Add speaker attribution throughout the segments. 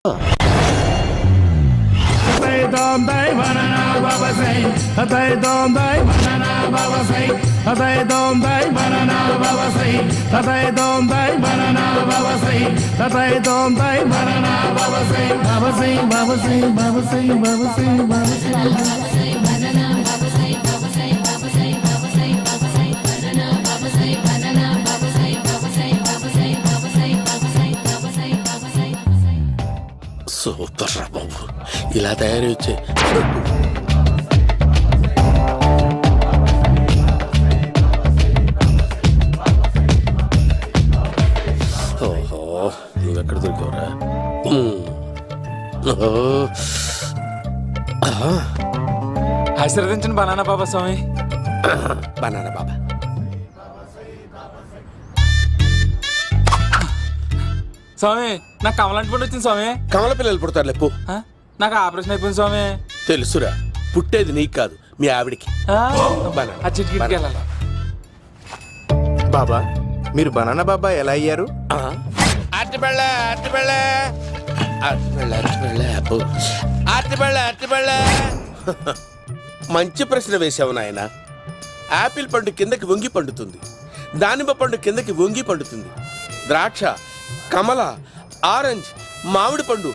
Speaker 1: Hatay donday banana babasay Hatay donday
Speaker 2: ఇలా తయారు వచ్చే ఓహో నువ్వెక్కడ దొరికావురా.
Speaker 3: ఆశీర్వదించండి బనానా బాబా స్వామి.
Speaker 2: బనానా బాబా.
Speaker 3: స్వామి నాకు కమలాంటి పండు వచ్చింది స్వామి.
Speaker 2: కమల పిల్లలు పుడతారు లేపు
Speaker 3: ఆ? నాకు ఆపరేషన్ అయిపోయింది స్వామి.
Speaker 2: తెలుసురా పుట్టేది నీకు కాదు మీ ఆవిడికి.
Speaker 3: ఆ?
Speaker 2: బనానా.
Speaker 3: ఆ చిటికిటికి
Speaker 2: బనానా.
Speaker 3: వెళ్ళాలి?
Speaker 4: బాబా మీరు బనానా బాబా ఎలా అయ్యారు?
Speaker 2: అబ్బో మంచి ప్రశ్న వేసావు నాయన. యాపిల్ పండు కిందకి వంగి పండుతుంది. దానిమ్మ పండు కిందకి వంగి పండుతుంది. ద్రాక్ష కమల ఆరెంజ్ మామిడి పండు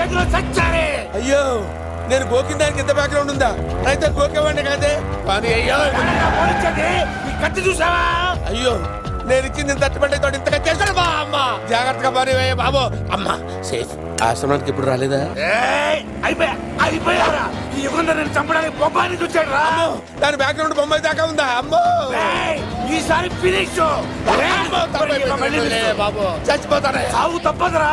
Speaker 2: అయ్యో నేను గోకిన దానికి ఇంత బ్యాక్గ్రౌండ్ ఉందా? అయితే గోకేవాడిని కాదే? కానీ అయ్యో
Speaker 1: కత్తి చూసావా?
Speaker 2: అయ్యో నేను ఇచ్చింది తట్టుబడి తోటి ఇంతగా చేశాడు బా అమ్మ. జాగ్రత్తగా మరి బాబు. అమ్మ సేఫ్. ఆశ్రమానికి ఇప్పుడు రాలేదా?
Speaker 1: అయిపోయా అయిపోయారా? ఈ యుగంలో నేను చంపడానికి బొబ్బానికి వచ్చాడు రా
Speaker 2: దాని బ్యాక్గ్రౌండ్ బొమ్మాయి దాకా ఉందా? అమ్మో.
Speaker 1: ఈసారి ఫినిష్.
Speaker 2: బాబు. చచ్చిపోతానే
Speaker 1: సాగు తప్పదురా.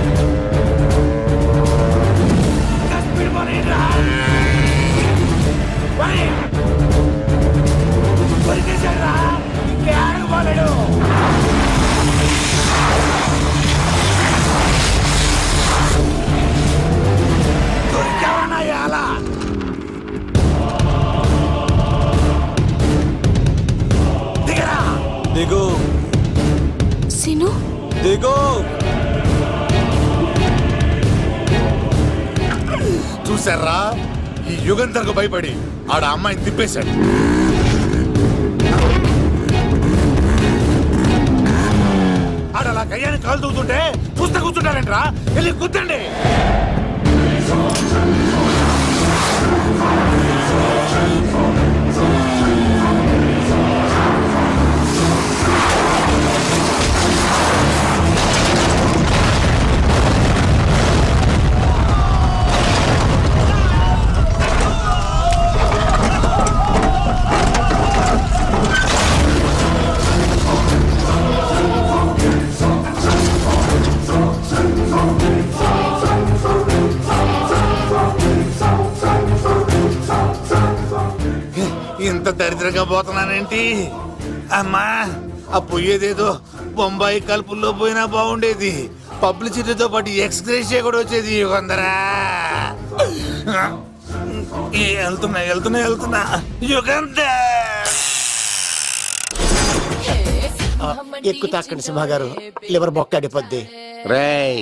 Speaker 5: చూసారా ఈ యుగంధర్కు భయపడి ఆడ అమ్మాయిని తిప్పేశాడు.
Speaker 1: ఆడ అలా కయ్యాన్ని కాలు తూగుతుంటే చూస్తే కూర్చుంటారంట్రా. వెళ్ళి కూర్చోండి.
Speaker 5: దరిద్రంగా పోతున్నానేంటి? అమ్మా ఆ పోయేదేదో బొంబాయి కలుపుల్లో పోయినా బాగుండేది. పబ్లిసిటీతో పాటు ఎక్స్గ్రేషియా కూడా వచ్చేది యుగంధరా ఏ, వెళ్తున్నా వెళ్తున్నా వెళ్తున్నా. యుగంధర్
Speaker 6: ఎక్కు తాకండి సింహ గారు లివర్ బొక్క అడిపోద్ది.
Speaker 7: రేయ్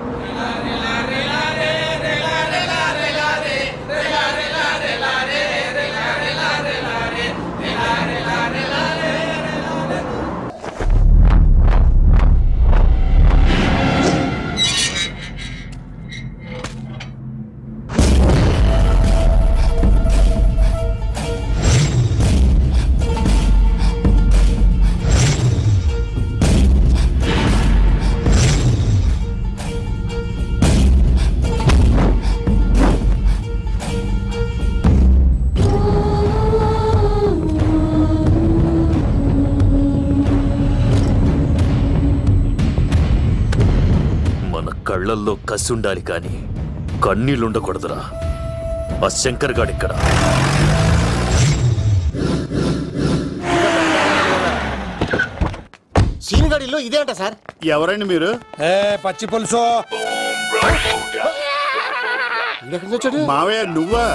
Speaker 8: కళ్ళల్లో కసి ఉండాలి కానీ కన్నీళ్ళుండకూడదురా. ఆ శంకర్ గాడిక్కడ
Speaker 6: సీనిగడిలో ఇదే అంట సార్.
Speaker 7: ఎవరండి మీరు?
Speaker 1: ఏ పచ్చి పులుసు.
Speaker 7: మావయ్య నువ్వా.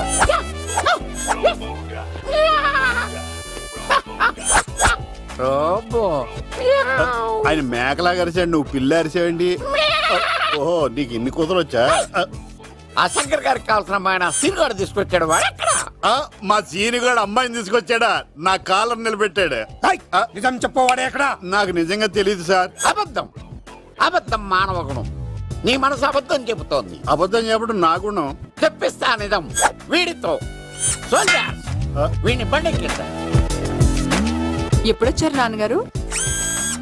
Speaker 7: ఆయన మేకలా అరిచాడు నువ్వు పిల్ల అరిచావండి ఓహో నీకు ఇన్ని కూతురు వచ్చా? ఆ శంకర్ గారికి కావాల్సిన అమ్మాయి సీనుగాడు తీసుకొచ్చాడు. మా సీనుగాడు అమ్మాయిని తీసుకొచ్చాడా? నా కాలర్ నిలబెట్టాడు.
Speaker 1: ఏయ్, నిజం చెప్పవాడే ఎక్కడ?
Speaker 7: నాకు నిజంగా తెలియదు సార్. అబద్ధం. అబద్ధం మానవ గుణం. నీ మనసు అబద్ధం చెబుతోంది. అబద్ధం చెప్పడం నా గుణం. తెప్పిస్తా నిజం. వీడితో. సోల్జర్స్ వీడిని బండెక్కిస్తా.
Speaker 9: ఎప్పుడొచ్చారు నాన్నగారు?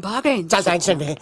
Speaker 9: బాగా.
Speaker 6: చాలా థ్యాంక్స్ అండి?